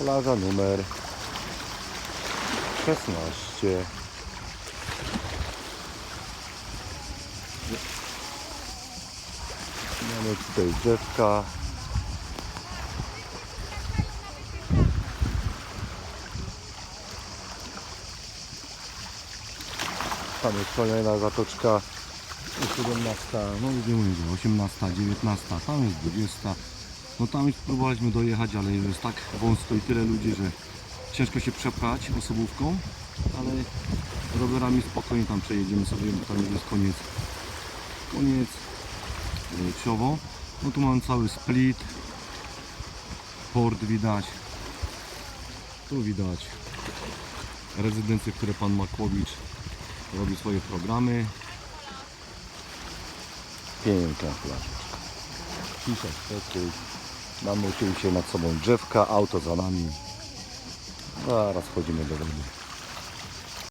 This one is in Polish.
Plaża numer 16. Mamy tutaj drzewka. Tam jest kolejna zatoczka. 17, no mówię, 18, 19, tam jest 20. No tam już próbowaliśmy dojechać, ale jest tak wąsko i tyle ludzi, że ciężko się przepchać osobówką, ale rowerami spokojnie tam przejedziemy sobie, bo tam już jest koniec. Koniec yy, Wsiowo. No tu mam cały split. Port widać. Tu widać rezydencje, które pan Makłowicz robi swoje programy. Piękna plaża. Cisza, spokój. Mamy oczywiście nad sobą drzewka, auto za nami. Zaraz wchodzimy do wody.